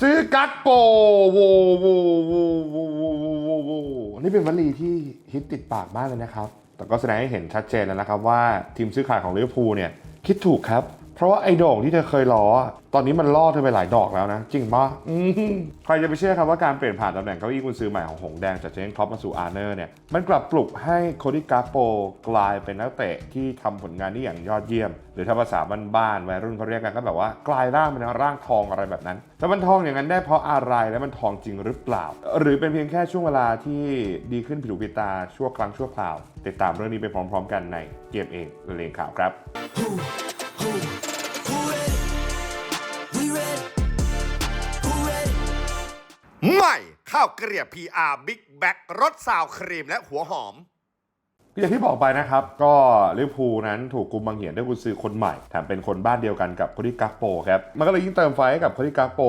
ซื้อกั๊กโปโวโวโวโวโวโวโวโวนี่เป็นวลีที่ฮิตติดปากมากเลยนะครับ แต่ก็แสดงให้เห็นชัดเจนแล้วนะครับว่าทีมซื้อขายของลิเวอร์พูลเนี่ยคิดถูกครับ เพราะว่าไอ้โด่งที่เธอเคยล้ออะตอนนี้มันล่อเธอไปหลายดอกแล้วนะ จริงปะอืมใครจะไปเชื่อครับว่าการเปลี่ยนผ่านตำแหน่งเก้าอี้กุนซือใหม่ของหงแดงจากเจนครอปมาสู่อาร์เนอร์เนี่ยมันกลับปลุกให้โคดิกาโปกลายเป็นนักเตะที่ทำผลงานได้อย่างยอดเยี่ยม หรือถ้าภาษาบ้านๆวัยรุ่นเขาเรียกกันก็แบบว่ากลายร่างเป็นร่างทองอะไรแบบนั้นแล้วมันทองอย่างนั้นได้เพราะอะไรและมันทองจริงหรือเปล่า หรือเป็นเพียงแค่ช่วงเวลาที่ดีขึ้นผิวผิดตาชั่วครั้งชั่วคราว ติดตามเรื่องนี้ไปพร้อม ๆ กันในเกมเองเรียงข่าวครับ Who ใหม่ข้าวเกลียบ PR Big Back รสซาวครีมและหัวหอม อย่างที่บอกไปนะครับ ก็ลิเวอร์พูลนั้นถูกกุมบังเหียนด้วยกุญซือคนใหม่แถมเป็นคนบ้านเดียวกันกับโคดิกักโปครับมันก็เลยยิ่งเติมไฟให้กับโคดิกักโป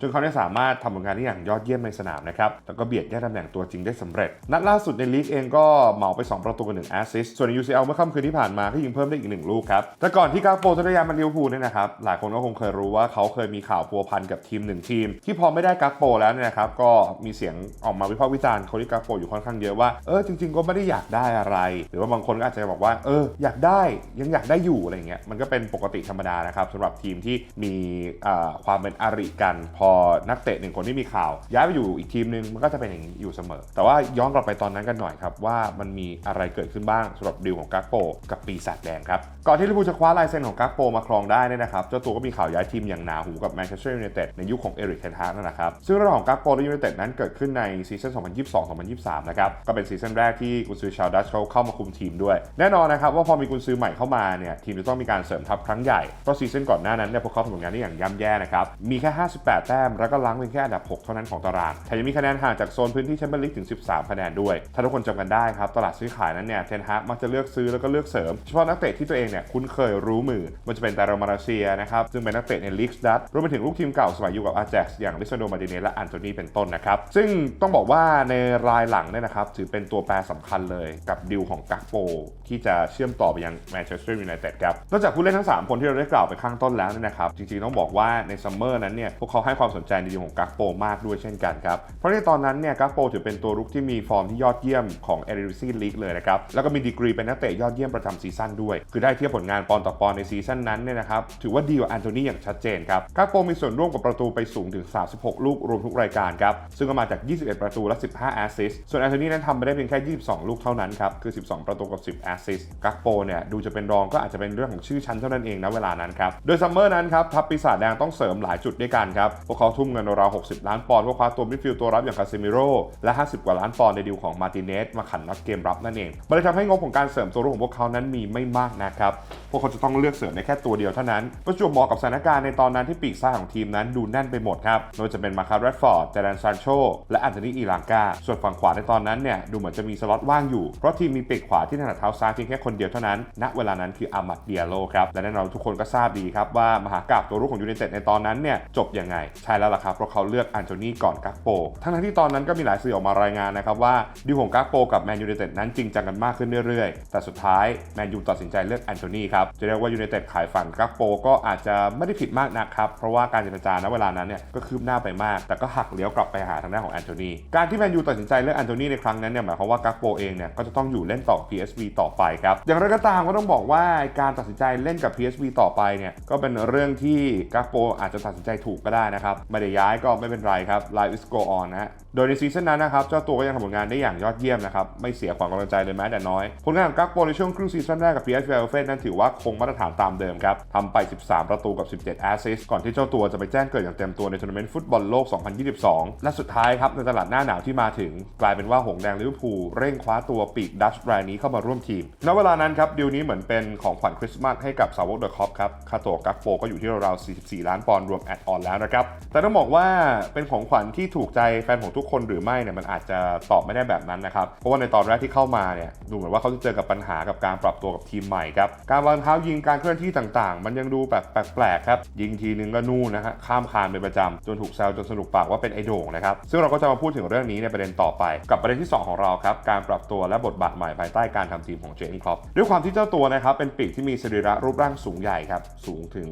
จนเขาได้สามารถทำผลงานได้อย่างยอดเยี่ยมในสนามนะครับแล้วก็เบียดแย่งตำแหน่งตัวจริงได้สำเร็จ นัดล่าสุดในลีกเองก็เหมาไป 2 ประตูกับ1แอสซิสต์ส่วนใน UCL เมื่อค่ำคืนที่ผ่านมาก็ยิงเพิ่มได้อีก1ลูกครับแต่ก่อนที่กักโปจะได้ย้ายมาลิเวอร์พูลเนี่ยนะครับหลายคนก็คงเคยรู้ว่าเขาเคยมีข่าวพัวพันกับทีมหนึ่งทีม ที่พอไม่ได้กักโปแล้วเนี่ยนะครับก็มีเสียงออกมาวิพากษ์วิจารณ์โคดิกักโปอยู่ค่อนข้างเยอะว่าเออจริง ๆ ก็ไม่ได้อยากได้อะไรหรือว่าบางคนก็อาจจะบอกว่าเอออยากได้ยังอยากได้อยู่อะไรเงี้ยมันก็เป็นปกติธรรมดานะครับสำหรับทีมที่มีความเป็นอาริกัน พอนักเตะหนึ่งคนที่มีข่าว ย้ายไปอยู่อีกทีมหนึ่งมันก็จะเป็นอย่างนี้อยู่เสมอ แต่ว่าย้อนกลับไปตอนนั้นกันหน่อยครับว่ามันมีอะไรเกิดขึ้นบ้างสำหรับดิวของกาโปกับปีศาจแดงครับก่อนที่ลิเวอร์พูลจะคว้าลายเซ็นของกักโปมาครองได้เนี่ยนะครับเจ้าตัวก็มีข่าวย้ายทีมอย่างหนาหูกับแมนเชสเตอร์ยูไนเต็ดในยุคขของเอริกเทนฮากนั่นแหละครับ ซึ่งเรื่องของกักโปและยูไนเต็ดนั้นเกิดขึ้นในซีซั่น 2022-2023 นะครับ ก็เป็นซีซั่นแรกที่กุนซือชาวดัชเขาเข้ามาคุมทีมด้วย แน่นอนนะครับว่าพอมีกุนซือใหม่เข้ามาเนี่ยทีมจะต้องมีการเสริมทัพครั้งใหญ่ เพราะซีซั่นก่อนหน้านั้นเนี่ยพวกเขาทำผลงานได้อย่างย่ำแย่นะครับ มีแค่ 58 แต้ม แล้วก็ล้างเพียงแค่อันดับ 6 เท่านั้นของตารางแถมยังมีคะแนนห่างจากโซนพื้นที่แชมเปี้ยนลีกถึง 13 คะแนนด้วย ถ้าทุกคนจำกันได้ครับตลาดซื้อขายนั้นเนี่ยเทนฮากมักจะเลือกซื้อแล้วก็เลือกเสริมเฉพาะนักเตะที่ตัวเองเนี่ยคุ้นเคยรู้มือ มันจะเป็นแต่โรมาราเซียนะครับซึ่งเป็นนักเตะในลีกดัตรวมไปถึงลูกทีมเก่าสมัยอยู่กับอาแจ็กซ์อย่างลิซานโดมาร์ติเนสและอันโตนีเป็นต้นนะครับ ซึ่งต้องบอกว่าในรายหลังเนี่ยนะครับถือเป็นตัวแปรสำคัญเลยกับดิวของกักโปที่จะเชื่อมต่อไปยังแมนเชสเตอร์ยูไนเต็ดครับนอกจากผู้เล่นทั้ง 3 คนที่เราได้กล่าวไปข้างต้นแล้วเนี่ยนะครับจริงๆต้องบอกว่าในซัมเมอร์นั้นเนี่ยพวกเขาให้ความสนใจในดีลของกักโปมากด้วยเช่นกันครับเพราะในตอนนั้นเนี่ยกักโปถือเป็นตัวรุกที่มีฟอร์มที่ยอดเยี่ยมของเอริซีลีกเลยนะครับแล้วก็มีดีกรีเป็นนักเตะยอดเยี่ยมประจำซีซั่นด้วย คือได้เทียบผลงานปอนต่อปอนในซีซั่นนั้นเนี่ยนะครับถือว่าดีกว่าแอนโทนีอย่างชัดเจนครับกักโปมีส่วนร่วมกับประตูไปสูงถึง 36 ลูกรวมทุกรายการครับซึ่งก็มาจาก 21 ประตูและ 15 แอสซิสต์ส่วนแอนโทนีนั้นทำไปได้เพียงแค่ 22 ลูกเท่านั้นครับคือ 12 ประตูกับ 10 แอสซิสต์กักโปเนี่ยดูจะเป็นรองก็อาจจะเป็นเรื่องของชื่อชั้นเท่านั้นเองนะเวลานั้นครับโดยซัมเมอร์นั้นครับทัพปีศาจแดงต้องเสริมหลายจุดด้วยกันครับพวกเขาทุ่มเงินราว 60 ล้านปอนด์เพื่อคว้าตัวมิดฟิลด์ตัวรับอย่างคาเซมิโร่และ 50 กว่าล้านปอนด์ในดีลของมาร์ติเนสมาขันน็อตเกมรับนั่นเองมันเลยทำให้งบของการเสริมตัวรุกของพวกเขานั้นมีไม่มากนะครับพวกเขาจะต้องเลือกเสริมได้แค่ตัวเดียวเท่านั้น ประจวบเหมาะกับสถานการณ์ในตอนนั้นที่ปีกซ้ายของทีมนั้นดูแน่นไปหมดครับไม่ว่าจะเป็นมาคาร์แรดฟอร์ดเจแดนซานโชและอันโทนีอีลางกา ส่วนฝั่งขวาในตอนนั้นเนี่ยดูเหมือนจะมีสล็อตว่างอยู่ เพราะทีมมีปีกขวาที่ถนัดเท้าซ้ายเพียงแค่คนเดียวเท่านั้น ณ เวลานั้นคืออามัดเดียโลครับ และแน่นอนทุกคนก็ทราบดีครับว่ามหากราบตัวรุกของยูไนเต็ดในตอนนั้นเนี่ยจบยังไง ใช่แล้วล่ะครับเพราะเขาเลือกอันโทนีก่อนกักโป ทั้งที่ตอนนั้นก็มีหลายสื่อออกมารายงานนะครับว่าดิวของกักโปกับแมนยูไนเต็ดนั้นจริงจังกันมากขึ้นเรื่อยๆ แต่สุดท้ายแมนยูตัดสินใจเลือกอันโทนีครับ จะเรียกว่ายูไนเต็ดขายฝันกักโปก็อาจจะไม่ได้ผิดมากนะครับ เพราะว่าการเจรจาณเวลานั้นเนี่ยก็คืบหน้าไปมาก แต่ก็หักเลี้ยวกลับไปหาทางด้านของแอนโทนี การที่แมนยูตัดสินใจเลือกแอนโทนีในครั้งนั้นเนี่ยหมายความว่ากักโปเองเนี่ยก็จะต้องอยู่เล่นต่อ PSV ต่อไปครับ อย่างไรก็ตามก็ต้องบอกว่าการตัดสินใจเล่นกับ PSV ต่อไปเนี่ยก็เป็นเรื่องที่กักโปอาจจะตัดสินใจถูกก็ได้นะครับไม่ได้ย้ายก็ไม่เป็นไรครับ Life is go on นะฮะ โดยในซีซั่นนั้นนะครับเจ้าตัวก็ยังทำผลงานได้อย่างยอดเยี่ยมนะครับไม่เสียความกำลังใจเลยแม้แต่น้อย ผลงานของกักโปในช่วงครึ่งซีซั่นแรกกับ PSV Eindhoven นั้นถือว่าคงมาตรฐานตามเดิมครับทำไป 13 ประตูกับ 17 แอสซิสต์ก่อนที่เจ้าตัวจะไปแจ้งเกิดอย่างเต็มตัวในทัวร์นาเมนต์ฟุตบอลโลก 2022 และสุดท้ายครับในตลาดหน้าหนาวที่มาถึง กลายเป็นว่าหงแดงลิเวอร์พูลเร่งคว้าตัวปีกดัชรายนี้เข้ามาร่วมทีมณเวลานั้นครับดีลนี้เหมือนเป็นของขวัญคริสต์มาสให้กับสาวกเดอะคอปครับค่าตัวกักโปก็อยู่ที่ราวๆ44 ล้านปอนด์รวมแอดออนแล้วนะครับแต่ต้องบอกว่าเป็นของขวัญที่ถูกใจแฟนของทุกคนหรือไม่เนี่ยมันอาจจะตอบไม่ได้แบบนั้นนะครับ เพราะว่าในตอนแรกที่เข้ามาเนี่ยดูเหมือนว่าเขาจะเจอกับปัญหากับการปรับตัวกับทีมใหม่ครับ การวางเท้ายิงการเคลื่อนที่ต่างๆ มันยังดูแบบแปลกๆครับ ยิงทีนึงก็นู่นนะฮะข้ามคานเป็นประจำจนถูกแซวจนสนุกปากว่าเป็นไอโด่งนะครับ ซึ่งเราก็จะมาพูดถึงเรื่องนี้ในประเด็นต่อไป กับประเด็นที่ 2 ของเราครับการปรับตัวและบทบาทใหม่ภายใต้การทำทีมของเจนครอปด้วยความที่เจ้าตัวนะครับเป็นปีกที่มีสรีระรูปร่างสูงใหญ่ครับสูงถึง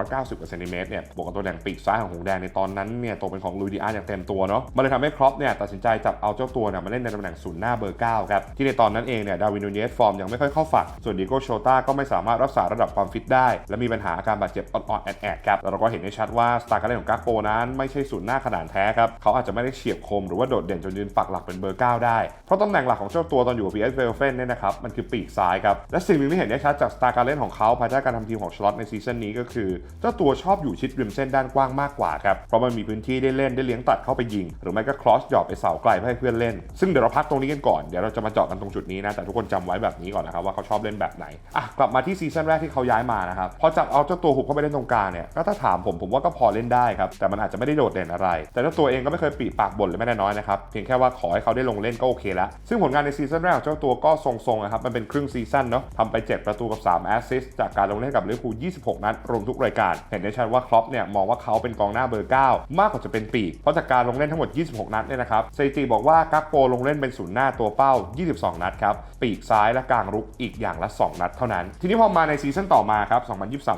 190เซนติเมตรเนี่ยบวกกับตัวแดงปีกซ้ายของหงแดงในตอนนั้นเนี่ยตกเป็นของลุยดิอาอย่างเต็มตัวเนาะมันเลยทำให้ครอปเนี่ยตัดสินใจจับเอาเจ้าตัวเนี่ยมาเล่นในตำแหน่งศูนย์หน้าเบอร์9ครับที่ในตอนนั้นเองเนี่ยดาวินนูเนสฟอร์มยังไม่ค่อยเข้าฝักส่วนดิโกโชต้าก็ไม่สามารถรักษาระดับความฟิตได้ และมีปัญหาอาการบาดเจ็บอ่อนๆแอดๆครับแล้วเราก็เห็นได้ชัดว่าสไตล์การเล่นของกักโปนั้นไม่ใช่ศูนย์หน้าขนาดแท้ครับเขาอาจจะไม่ได้เฉียบคมหรือว่าโดดเด่นจนยืนปักหลักเป็นเบอร์ 9 ได้เพราะตำแหน่งหลักของเจ้าตัวตอนอยู่กับ PS v e l f e n เนี่ยนะครับมันคือปีกซ้ายครับและสิ่งหนึ่งที่เห็นได้ชัดจากสไตล์การเล่นของเขาภายใต้การทำทีมของชลอตในซีซั่นนี้ก็คือ เจ้าตัวชอบอยู่ชิดริมเส้นด้านกว้างมากกว่าครับเพราะมันมีพื้นที่ได้เล่นได้เลี้ยงตัดเข้าไปยิง หรือไม่ก็ครอสหยอดไปเสาไกลเพื่อให้เพื่อนเล่น ซึ่งเดี๋ยวเราพักตรงนี้กันก่อน เดี๋ยวเราจะมาเจาะกันตรงจุดนี้นะ แต่ทุกคนจำไว้แบบนี้ก่อนนะครับว่าเขาชอบเล่นแบบไหน อะ กลับมาที่ซีซั่นแรกที่เขาย้ายมานะครับ พอจับเอาเจ้าตัวหุบเข้าไปเล่นตรงกลางเนี่ย ก็ถ้าถามผมผมว่าก็พอเล่นได้ครับ แต่มันอาจจะไม่ได้โดดเด่นอะไร แต่เจ้าตัวเองก็ไม่เคยปีปากบ่นเลยแม้แต่น้อยนะครับ เพียงแค่ว่าขอให้เขาได้ลงเล่นก็โอเคแล้ว ซึ่งผลงานในซีซั่นแรกของเจ้าตัวก็ทรงๆนะครับ มันเป็นครึ่งซีซั่นเนาะทำไป 7 ประตูกับ3แอสซิสต์จากการลงเล่นกับลิเวอร์พูล26 นัดรวมทุกรายการ เห็นได้ชัดว่าครอปเนี่ยมองว่าเขาเป็นกองหน้าเบอร์ 9 มากกว่าจะเป็นปีกเพราะจากการลงเล่นทั้งหมด 26นัดเนี่ยนะครับเซจิบอกว่ากักโปลงเล่นเป็นศูนย์หน้าตัวเป้า 22 นัดครับ ปีกซ้ายและกลางรุกอีกอย่างละ 2 นัดเท่านั้น ทีนี้พอมาในซีซั่นต่อมาครับ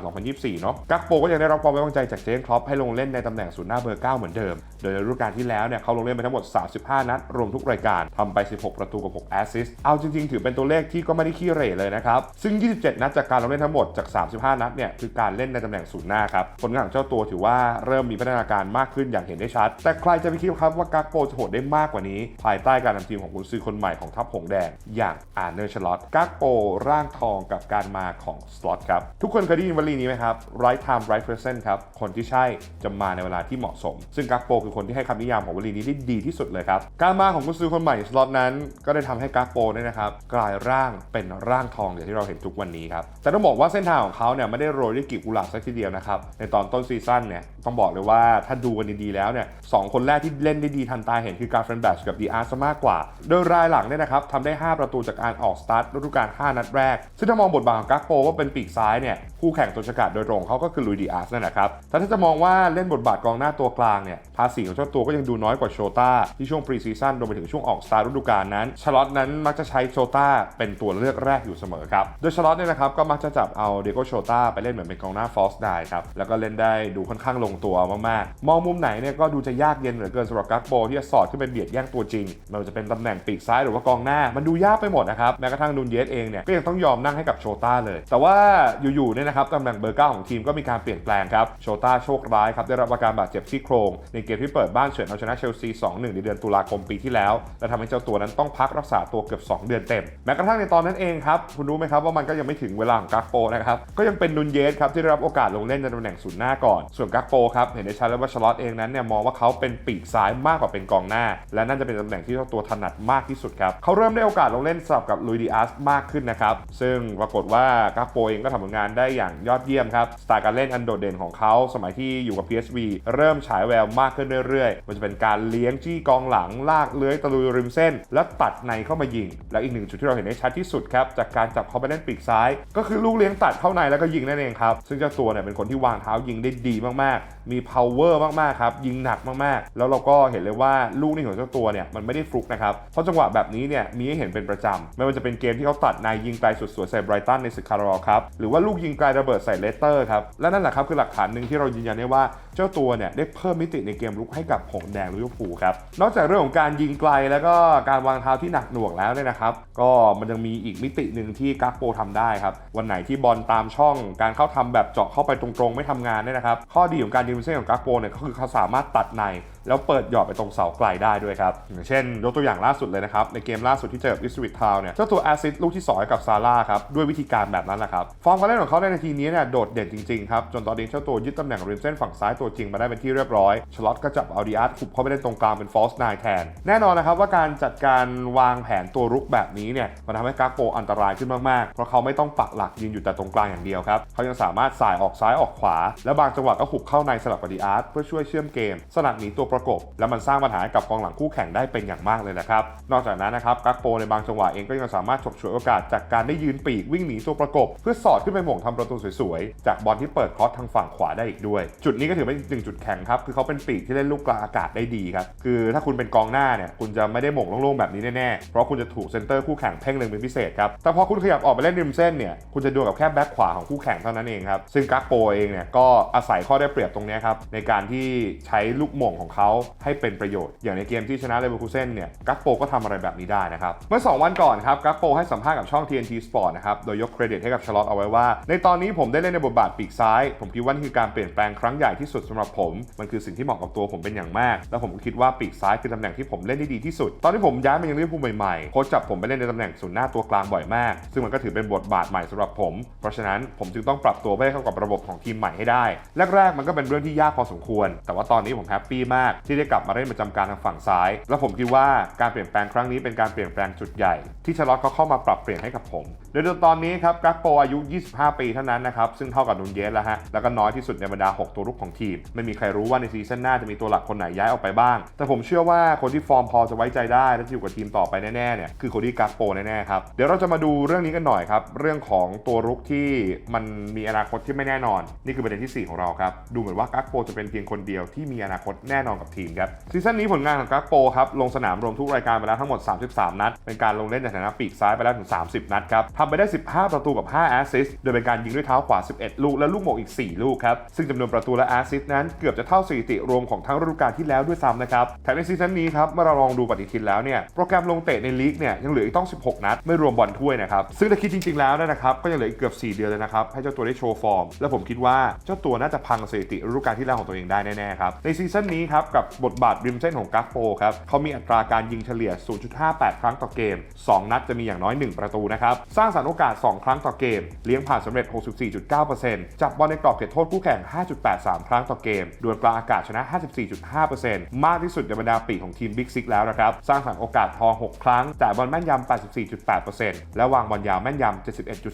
2023-2024 เนาะกักโปก็ยังได้รับความไว้วางใจจากเจนครอปให้ลงเล่นในตำแหน่งศูนย์หน้าเบอร์ 9 เหมือนเดิม โดยในฤดูกาลที่แล้วเนี่ยเขาลงเล่นไปทั้งหมด 35 นัด รวมทุกรายการทำไป 16 ประตูกับ 6 แอสซิสต์เอาจริงๆ ถือเป็นตัวเลขที่ก็ไม่ได้ขี้เหร่เลยนะครับซึ่ง 27 นัดจากการลงเล่นทั้งหมดจาก 35 นัดเนี่ยคือการเล่นในตำแหน่งศูนย์หน้าครับผลงานของเจ้าตัวถือว่าเริ่มมีพัฒนาการมากขึ้นอย่างเห็นได้ชัด แต่ใครจะไปคิดครับว่ากักโปจะโหดได้มากกว่านี้ ภายใต้การนำทีมของกุนซือคนใหม่ของทัพหงแดง อย่างอาร์เนอร์ชลอตกักโปร่างทองกับการมาของสล็อตครับ ทุกคนเคยได้ยินวลีนี้ไหมครับ right time right person ครับ คนที่ใช่จะมาในเวลาที่เหมาะสม ซึ่งกักโปคือคนที่ให้คำนิยามของวลีนี้ได้ดีที่สุดเลยครับ การมาของกุนซือคนใหม่สล็อตนั้น ก็ได้ทำให้กักโปเนี่ยนะครับกลายร่างเป็นร่างทองอย่างที่เราเห็นทุกวันนี้ครับ แต่ต้องบอกว่าเส้นทางของเขาเนี่ยไม่ได้โรยด้วยกีบกุหลาบสักทีเดียวนะครับ ในตอนต้นซีซั่นเนี่ยต้องบอกเลยว่าถ้าดูกันดีๆแล้วเนี่ยสคนแรกที่เล่นได้ดีทันตาเห็นคือการเฟรนแบชกับดีอาร์ซะมากกว่า โดยรายหลังเนี่ยนะครับทำได้ 5 ประตูจากการออกสตาร์ทฤดูกาล 5 นัดแรก ซึ่งถ้ามองบทบาทของกักโปว่าเป็นปีกซ้ายเนี่ยคู่แข่งตัวฉกาจโดยตรงเขาก็คือลุยดีอาร์สนั่นแหละครับแต่ถ้าจะมองว่าเล่นบทบาทกองหน้าตัวกลางเนี่ยภาษีของเจ้าตัวก็ยังดูน้อยกว่าโชต้าที่ช่วงปรีซีซั่นรวมไปถึงช่วงออกสตาร์ทฤดูกาลนั้นชลอตนั้นมักจะใช้โชต้าเป็นตัวเลือกแรกอยู่เสมอครับโดยชลอตเนี่ยนะครับก็มักจะจับเอาเดโกโชต้าไปเล่นเหมือนเป็นกองหน้าฟอสได้ครับแล้วก็เล่นได้ดูค่อนข้างลงตัวมากๆ มองมุมไหนเนี่ยก็ดูจะยากเย็นเหลือเกินสำหรับกักโปที่จะสอดขึ้นไปเบียดแย่งตัวจริงมันจะเป็นตำแหน่งปีกซ้ายหรือว่ากองหน้า มันดูยากไปหมดนะครับแม้กระทั่งนูนเยสเองเนี่ยก็ยังต้องยอมนั่งให้กับโชต้าเลย แต่ว่าอยู่ๆเนี่ยนะครับตำแหน่งเบอร์เก้าของทีมก็มีการเปลี่ยนแปลงครับโชต้าโชคร้ายครับได้รับอาการบาดเจ็บที่โครงในเกมที่เปิดบ้านเฉือนเอาชนะเชลซี 2-1 ในเดือนตุลาคมปีที่แล้ว และทำให้เจ้าตัวนั้นต้องพักรักษาตัวเกือบ 2 เดือนเต็ม แม้กระทั่งในตอนนั้นเองครับคุณรู้ไหมครับว่ามันก็ยังไม่ถึงเวลาของกักโปนะครับก็ยังเป็นนุนเยสครับที่ได้รับโอกาสลงเล่นในตำแหน่งศูนย์หน้าก่อนส่วนกักโปครับเห็นได้ชัดแล้วว่าชลอตเองนั้นเนี่ยมองว่าเขาเป็นปีกซ้ายมากกว่าเป็นกองหน้า และนั่นจะเป็นตำแหน่งที่เจ้าตัวถนัดมากที่สุดครับเขาเริ่มได้โอกาสลงเล่นสลับกับลุยดิอาสมากขึ้นนะครับ ซึ่งปรากฏว่ากักโปเองก็ทำผลงานได้อย่างยอดเยี่ยมครับสไตล์การเล่นอันโดดเด่นของเขาสมัยที่อยู่กับ PSV เริ่มฉายแววมากขึ้นเรื่อยๆ มันจะเป็นการเลี้ยงจี้กองหลังลากเลื้อยตะลุยริมเส้น แล้วตัดในเข้ามายิง และอีกหนึ่งจุดที่เราเห็นได้ชัดที่สุดครับจากการจับเขาไปเล่นปีกซ้าย ก็คือลูกเลี้ยงตัดเข้าในแล้วก็ยิงนั่นเองครับซึ่งเจ้าตัวเนี่ยเป็นคนที่วางเท้ายิงได้ดีมากๆ มี power มากๆครับยิงหนักมากๆ แล้วเราก็เห็นเลยว่าลูกในหัวเจ้าตัวเนี่ยมันไม่ได้ฟลุกนะครับ เพราะจังหวะแบบนี้เนี่ยมีให้เห็นเป็นประจำ ไม่ว่าจะเป็นเกมที่เขาตัดนายยิงไกลสุดสวยใส่ไบรตันในศึกคาร์รอครับ หรือว่าลูกยิงไกลระเบิดใส่เลสเตอร์ครับ และนั่นแหละครับคือหลักฐานหนึ่งที่เรายืนยันได้ว่า เจ้าตัวเนี่ยได้เพิ่มมิติในเกมลุกให้กับหงแดงลิเวอร์พูลครับ นอกจากเรื่องของการยิงไกลแล้วก็การวางเท้าที่หนักหน่วงแล้วเนี่ยนะครับ ก็มันยังมีอีกมิติหนึ่งที่กักโปทำได้ครับ วันไหนที่บอลตามช่องการเข้าทำแบบเจาะเข้าไปตรงๆ ไม่ทำงานเนี่ยนะครับ ข้อดีของการยิงเส้นของกักโปเนี่ยก็คือเขาสามารถตัดในแล้วเปิดหยอดไปตรงเสาไกลได้ด้วยครับ อย่างเช่น ยกตัวอย่างล่าสุดเลยนะครับ ในเกมล่าสุดที่เจอกับอิสวิตทาวเนี่ยเจ้าตัวแอซิดลูกที่2ให้กับซาร่าครับ ด้วยวิธีการแบบนั้นแหละครับ ฟอร์มการเล่นของเขาในนาทีนี้เนี่ยโดดเด่นจริงๆครับ จนตอนนี้เจ้าตัวยึดตำแหน่งริมเส้นฝั่งซ้ายตัวตัวจริงมาได้เป็นที่เรียบร้อยชลอตก็จับเอาดิอาร์ตขุบเข้าไปเล่นตรงกลางเป็นฟอสไนแทน แน่นอนนะครับว่าการจัดการวางแผนตัวรุกแบบนี้เนี่ยมันทำให้กักโปอันตรายขึ้นมากๆ เพราะเขาไม่ต้องปักหลักยืนอยู่แต่ตรงกลางอย่างเดียวครับเขายังสามารถสายออกซ้ายออกขวา และบางจังหวะก็หุบเข้าในสลับกับดิอาร์ตเพื่อช่วยเชื่อมเกม สนัดหนีตัวประกบ และมันสร้างปัญหาให้กับกองหลังคู่แข่งได้เป็นอย่างมากเลยนะครับนอกจากนั้นนะครับกักโปในบางจังหวะเองก็ยังสามารถฉกฉวยโอกาสจากการได้ยืนปีกวิ่งหนีตัวประกบ เพื่อสอดขึ้นไปหม่งทำประตูสวยๆจากบอลที่เปิดคอสทางฝั่งขวาได้อีกด้วย จุดนี้ก็ถือเป็นอีกหนึ่งจุดแข็งครับ คือเขาเป็นปีกที่เล่นลูกกลางอากาศได้ดีครับ คือถ้าคุณเป็นกองหน้าเนี่ย คุณจะไม่ได้หม่งโล่งๆแบบนี้แน่ๆ เพราะคุณจะถูกเซนเตอร์คู่แข่งเพ่งเล็งเป็นพิเศษครับ แต่พอคุณขยับออกไปเล่นริมเส้นเนี่ย คุณจะดวลกับแค่แบ็คขวาของคู่แข่งเท่านั้นเองครับ ซึ่งกักโปเองเนี่ยก็อาศัยข้อได้เปรียบตรงนี้ครับในการที่ใช้ลูกหม่งของเขาให้เป็นประโยชน์ อย่างในเกมที่ชนะเลเวอร์คูเซ่นเนี่ยกักโปก็ทำอะไรแบบนี้ได้นะครับ เมื่อ 2 วันก่อนครับกักโปให้สัมภาษณ์กับช่อง TNT Sport นะครับโดยยกเครดิตให้กับชลอตเอาไว้ว่า ในตอนนี้ผมได้เล่นในบทบาทปีกซ้าย ผมคิดว่านี่คือการเปลี่ยนแปลงครั้งใหญ่ที่สุดสำหรับผม มันคือสิ่งที่เหมาะกับตัวผมเป็นอย่างมาก และผมก็คิดว่าปีกซ้ายคือตำแหน่งที่ผมเล่นได้ดีที่สุด ตอนที่ผมย้ายมายังลิเวอร์พูลใหม่ๆโค้ชจับผมไปเล่นในตำแหน่งศูนย์หน้าตัวกลางบ่อยมาก ซึ่งมันก็ถือเป็นบทบาทใหม่สำหรับผม เพราะฉะนั้นผมจึงต้องปรับตัวให้เข้ากับระบบของทีมใหม่ให้ได้แรกๆมันก็เป็นเรื่องที่ยากพอสมควร แต่ว่าตอนนี้ผมแฮปปี้มากที่ได้กลับมาเล่นประจำการทางฝั่งซ้าย และผมคิดว่าการเปลี่ยนแปลงครั้งนี้เป็นการเปลี่ยนแปลงจุดใหญ่ ที่ชลอตเขาเข้ามาปรับเปลี่ยนให้กับผมโดยตอนนี้ครับกักโปอายุ 25 ปีเท่านั้นนะครับซึ่งเท่ากับนุนเยสแล้วฮะแล้วก็น้อยที่สุดในบรรดา 6 ตัวรุกของทีม ไม่มีใครรู้ว่าในซีซั่นหน้าจะมีตัวหลักคนไหนย้ายออกไปบ้าง แต่ผมเชื่อว่าคนที่ฟอร์มพอจะไว้ใจได้และจะอยู่กับทีมต่อไปแน่ๆเนี่ยคือโคดี้กักโปแน่ๆครับเดี๋ยวเราจะมาดูเรื่องนี้กันหน่อยครับเรื่องของตัวรุกที่มันมีอนาคตที่ไม่แน่นอน นี่คือประเด็นที่ 4 ของเราครับดูเหมือนว่ากักโปจะเป็นเพียงคนเดียวที่มีอนาคตแน่นอนกับทีมครับซีซั่นนี้ผลงานของกักโปครับลงสนามรวมทุกรายการไปแล้วทั้งหมด 33 นัด เป็นการลงเล่นในฐานะปีกซ้ายไปแล้วถึง 30 นัดครับทำไปได้ 15 ประตูกับ 5 แอสซิสต์โดยเป็นการยิงด้วยเท้าขวา 11 ลูกและลูกโมงอีก 4 ลูกครับซึ่งจำนวนประตูและแอสซิสต์นั้นเกือบจะเท่าสถิติรวมของทั้งฤดูกาลที่แล้วด้วยซ้ำนะครับแถมในซีซั่นนี้ครับเมื่อเราลองดูปฏิทินแล้วเนี่ยโปรแกรมลงเตะในลีกเนี่ยยังเหลืออีกต้อง 16 นัด ไม่รวมบอลถ้วยนะครับซึ่งถ้าคิดจริง ๆแล้วนะครับก็ยังเหลืออีกเกือบ 4 เดือนเลยนะครับให้เจ้าตัวได้โชว์ฟอร์ม และผมคิดว่าเจ้าตัวน่าจะพังสถิติฤดูกาลที่แล้วของตัวเองได้แน่ๆครับในซีซั่นนี้ครับกับบทบาทริมเส้นของกักโปครับเขามีอัตราการยิงเฉลี่ย 0.58 ครั้งต่อเกม 2 นัดจะมีอย่างน้อย 1 ประตูนะครับสร้างสรรค์โอกาส 2 ครั้งต่อเกม เลี้ยงผ่านสำเร็จ 64.9%จับบอลในกรอบเขตโทษคู่แข่ง 5.83 ครั้งต่อเกมดวลกลางอากาศชนะ 54.5%มากที่สุดในบรรดาปีของทีมบิ๊กซิกแล้วนะครับ สร้างสรรค์โอกาสทอง 6 ครั้ง แต่บอลแม่นยำ 84.8%และวางบอลยาวแม่นยำ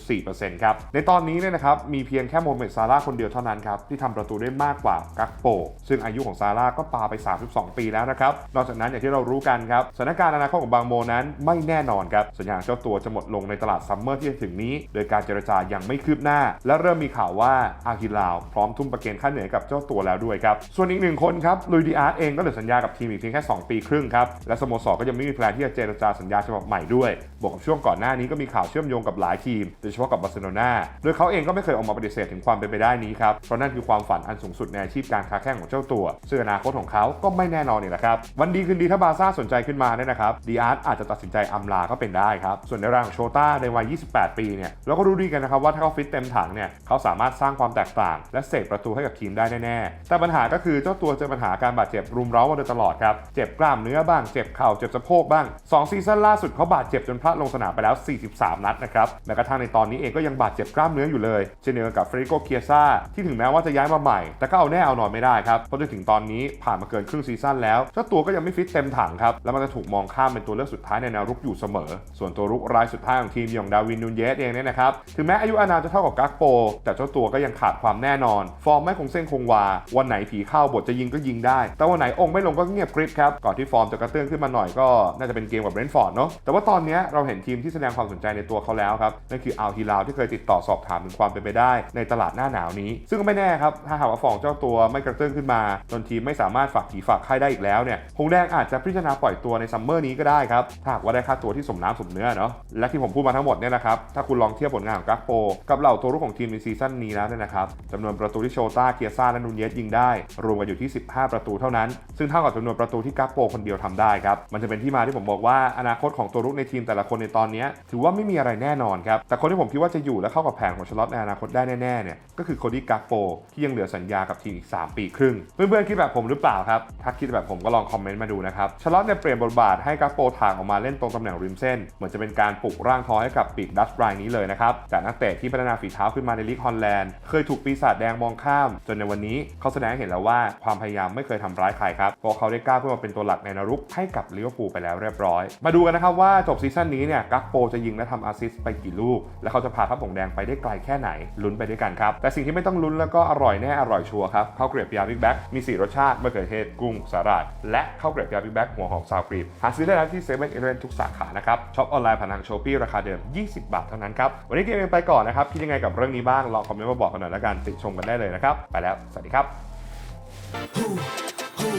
71.4%ครับในตอนนี้เนี่ยนะครับมีเพียงแค่โมเมดซาร่าคนเดียวเท่านั้นครับที่ทำประตูได้มากกว่ากักโป ซึ่งอายุของซาร่าก็ปาไป 32 ปีแล้วนะครับนอกจากนั้นอย่างที่เรารู้กันครับสถานการณ์อนาคตของบางโมนั้นไม่แน่นอนครับสัญญางเจ้าตัวจะหมดลงในตลาดซัมเมอร์ที่จะถึงนี้ โดยการเจรจายังไม่คืบหน้า และเริ่มมีข่าวว่าอาฮิลาวพร้อมทุ่มประเกณฑ์ค่าเหนื่อยกับเจ้าตัวแล้วด้วยครับ ส่วนอีกหนึ่งคนครับลุยดีอาร์ตเองก็เหลือสัญญากับทีมอีกเพียงแค่ 2 ปีครึ่งครับ และสโมสรก็ยังไม่มีแพลนที่จะเจรจาสัญญาฉบับใหม่ด้วย บวกกับช่วงก่อนหน้านี้ก็มีข่าวเชื่อมโยงกับหลายทีม โดยเฉพาะกับบาร์เซโลนาโดยเขาเองก็ไม่เคยออกมาปฏิเสธถึงความเป็นไปได้นี้ครับ เพราะนั่นคือความฝันอันสูงสุดในอาชีพการค้าแข่งของเจ้าตัว ซึ่งอนาคตของเขาก็ไม่แน่นอนนี่แหละครับ วันดีคืนดีถ้าบาซ่าสนใจขึ้นมาเนี่ยนะครับดีอาร์ตอาจจะตัดสินใจอำลาก็เป็นได้ครับ ส่วนในรางของโชต้าในวัย 28 ปีเนี่ยเราก็รู้ดีกันนะครับว่าถ้าเขาฟิตเต็มถังเนี่ยเขาสามารถสร้างความแตกต่าง และเสกประตูให้กับทีมได้แน่ๆ แต่ปัญหาก็คือเจ้าตัวเจอปัญหาการบาดเจ็บรุมเร้ามาโดยตลอดครับ เจ็บกล้ามเนื้อบ้าง เจ็บเข่า เจ็บสะโพกบ้าง 2 ซีซั่นล่าสุดเขาบาดเจ็บจนพลาดลงสนามไปแล้ว 43 นัดนะครับ แม้กระทั่งในตอนนี้เองก็ยังบาดเจ็บกล้ามเนื้ออยู่เลย เช่นเดียวกับเฟริโกเคียซ่าที่ถึงแม้ว่าจะย้ายมาใหม่ แต่ก็เอาแน่เอานอนไม่ได้ครับ เพราะจนถึงตอนนี้ผ่านมาเกินครึ่งซีซั่นแล้ว เจ้าตัวก็ยังไม่ฟิตเต็มถังครับ แล้วมันจะถูกมองข้ามเป็นตัวเลือกสุดท้ายในแนวรุกอยู่เสมอ ส่วนตัวรุกรายสุดท้ายของทีมอย่างดาวินนูนเยสเองเนี่ยนะครับ ถึงแม้อายุอานามจะเท่ากับกักโป แต่เจ้าตัวก็ยังขาดความแน่นอน ฟอร์มไม่คงเส้นคงวาวันไหนผีเข้าบทจะยิงก็ยิงได้ แต่วันไหนองค์ไม่ลงก็เงียบกริบครับ ก่อนที่ฟอร์มจะกระเตื้องขึ้นมาหน่อยก็น่าจะเป็นเกมกับเบรนท์ฟอร์ดเนาะ แต่ว่าตอนนี้เราเห็นทีมที่แสดงความสนใจในตัวเขาแล้วครับ นั่นคืออัลฮิลาวที่เคยติดต่อสอบถามถึงความเป็นไปได้ ในตลาดหน้าหนาวนี้ ซึ่งก็ไม่แน่ครับ ถ้าหากว่าฟอร์มเจ้าตัวไม่กระเตื้องขึ้นมา จนทีมไม่สามารถฝากผีฝากไข้ได้อีกแล้วเนี่ยคงแดงอาจจะพิจารณาปล่อยตัวในซัมเมอร์นี้ก็ได้ครับถ้าหากว่าได้ค่าตัวที่สมน้ำสมเนื้อเนาะ และที่ผมพูดมาทั้งหมดเนี่ยนะครับ ถ้าคุณลองเทียบผลงานของกักโปกับเหล่าตัวรุกของทีมในซีซั่นนี้แล้วเนี่ยนะครับจำนวนประตูที่โชต้าเคียซ่าและนูนเยสยิงได้ รวมกันอยู่ที่ 15 ประตูเท่านั้น ซึ่งเท่ากับจำนวนประตูที่กักโปคนเดียวทำได้ครับ มันจะเป็นที่มาที่ผมบอกว่าอนาคตของตัวรุกในทีมแต่ละคนในตอนนี้ถือว่าไม่มีอะไรแน่นอนครับ แต่คนที่ผมคิดว่าจะอยู่และเข้ากับแผนของชลอตในอนาคตได้แน่ๆเนี่ยก็คือโคดี้กักโปที่ยังเหลือสัญญากับทีมอีก 3 ปีครึ่ง เพื่อนๆคิดแบบผมหรือเปล่าครับ ถ้าคิดแบบผมก็ลองคอมเมนต์มาดูนะครับชลอตเนี่ยเปลี่ยนบทบาทให้กักโปทางออกมาเล่นตรงตำแหน่งริมเส้น เหมือนจะเป็นการปลุกร่างท้อให้กับปีกดัชรายนี้เลยนะครับจากนักเตะที่พัฒนาฝีเท้าขึ้นมาในลีกฮอลแลนด์เคยถูกปีศาจแดงมองข้าม จนในวันนี้เขาแสดงให้เห็นแล้วว่าความพยายามไม่เคยทำร้ายใครครับเพราะเขาได้กล้าขึ้นมาเป็นตัวหลักในนรุกให้กับลิเวอร์พูลไปแล้วเรียบร้อย มาดูกันนะครับว่าจบซีซั่นนี้เนี่ยกักโปจะยิงและทำอาซิสไปกี่ลูก และเขาจะพาทัพหงแดงไปได้ไกลแค่ไหนลุ้นไปด้วยกันครับ แต่สิ่งที่ไม่ต้องลุ้นแล้วก็อร่อยแน่อร่อยชัวร์ครับข้าวเกรียบยาบิ๊กแบ็กมี 4 รสชาติมะเขือเทศกุ้งสาหร่ายและข้าวเกรียบยาบิ๊กแบ็กหัวหอมซาวครีมหาซื้อได้แล้วที่เซเว่นอีเลฟทุกสาขานะครับช็อปออนไลน์ผ่านทางโชปี้ราคาเดิม 20 บาทเท่านั้นครับวันนี้เกมเองไปก่อนนะครับคิดยังไงกับเรื่องนี้บ้างลองคอมเมนต์มาบอกกันหน่อยละกันติชมกันได้เลยนะครับไปแล้วสวัสดีครับ Who, who,